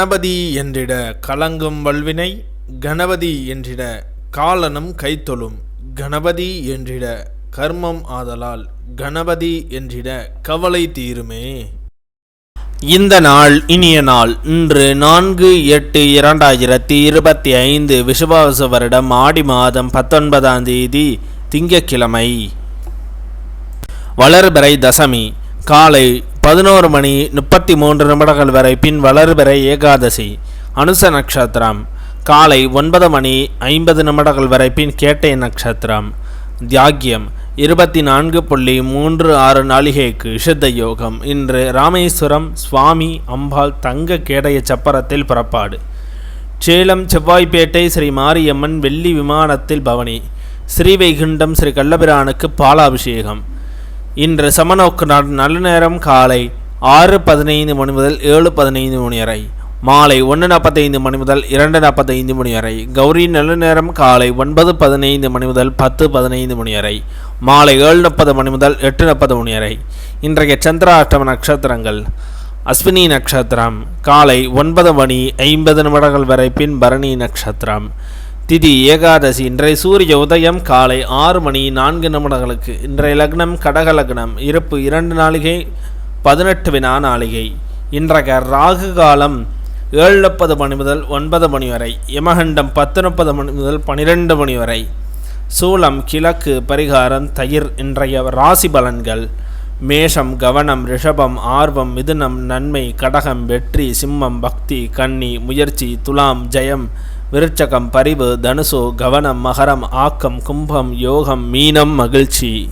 கணபதி என்றிட கலங்கும் வல்வினை கணபதி என்றிட காலனும் கைத்தொழும் கணபதி என்றிட கர்மம் ஆதலால் கணபதி என்றிட கவலை தீருமே. இந்த நாள் இனிய நாள். இன்று நான்கு எட்டு இரண்டாயிரத்தி இருபத்தி ஐந்து விசுவாச வருடம் ஆடி மாதம் பத்தொன்பதாம் தேதி திங்கக்கிழமை வளர்பிறை தசமி. காலை பதினோரு மணி முப்பத்தி மூன்று நிமிடங்கள் வரை பின் வளர்பிறை ஏகாதசி அனுச நட்சத்திரம் காலை ஒன்பது மணி ஐம்பது நிமிடங்கள் வரை பின் கேட்டை நட்சத்திரம் தியாகியம் இருபத்தி நான்கு புள்ளி மூன்று ஆறு நாளிகைக்கு இஷத்த யோகம். இன்று ராமேஸ்வரம் சுவாமி அம்பாள் தங்க கேடய சப்பரத்தில் புறப்பாடு. சேலம் செவ்வாய்ப்பேட்டை ஸ்ரீ மாரியம்மன் வெள்ளி விமானத்தில் பவனி. ஸ்ரீவைகுண்டம் ஸ்ரீ கள்ளபிரானுக்கு பாலாபிஷேகம். இன்று சமநோக்கு நாள் நல்ல நேரம் காலை ஆறு பதினைந்து மணி முதல் ஏழு பதினைந்து மணி வரை மாலை ஒன்று நாற்பத்தைந்து மணி முதல் இரண்டு நாற்பத்தைந்து மணி வரை கௌரி நல்ல நேரம் காலை ஒன்பது பதினைந்து மணி முதல் பத்து பதினைந்து மணி வரை மாலை ஏழு முப்பது மணி முதல் எட்டு முப்பது மணி வரை. இன்றைய சந்திராஷ்டம நட்சத்திரங்கள் அஸ்வினி நட்சத்திரம் காலை ஒன்பது மணி ஐம்பது நிமிடங்கள் வரை பின் பரணி நட்சத்திரம். திதி ஏகாதசி இன்றைய சூரிய உதயம் காலை ஆறு மணி நான்கு நிமிடங்களுக்கு. இன்றைய லக்னம் கடக லக்னம் இருப்பு இரண்டு நாளிகை பதினெட்டு வினா நாளிகை. இன்றைய ராகு காலம் ஏழு முப்பது மணி முதல் ஒன்பது மணி வரை யமகண்டம் பத்து முப்பது மணி முதல் பனிரெண்டு மணி வரை. சூலம் கிழக்கு பரிகாரம் தயிர் இன்றைய ராசி பலன்கள். மேஷம் கவனம் ரிஷபம் ஆர்வம் மிதுனம் நன்மை கடகம் வெற்றி சிம்மம் பக்தி கன்னி முயற்சி துலாம் ஜெயம் விருச்சகம் பரிவு தனுசு கவனம் மகரம் ஆக்கம் கும்பம் யோகம் மீனம் மகிழ்ச்சி.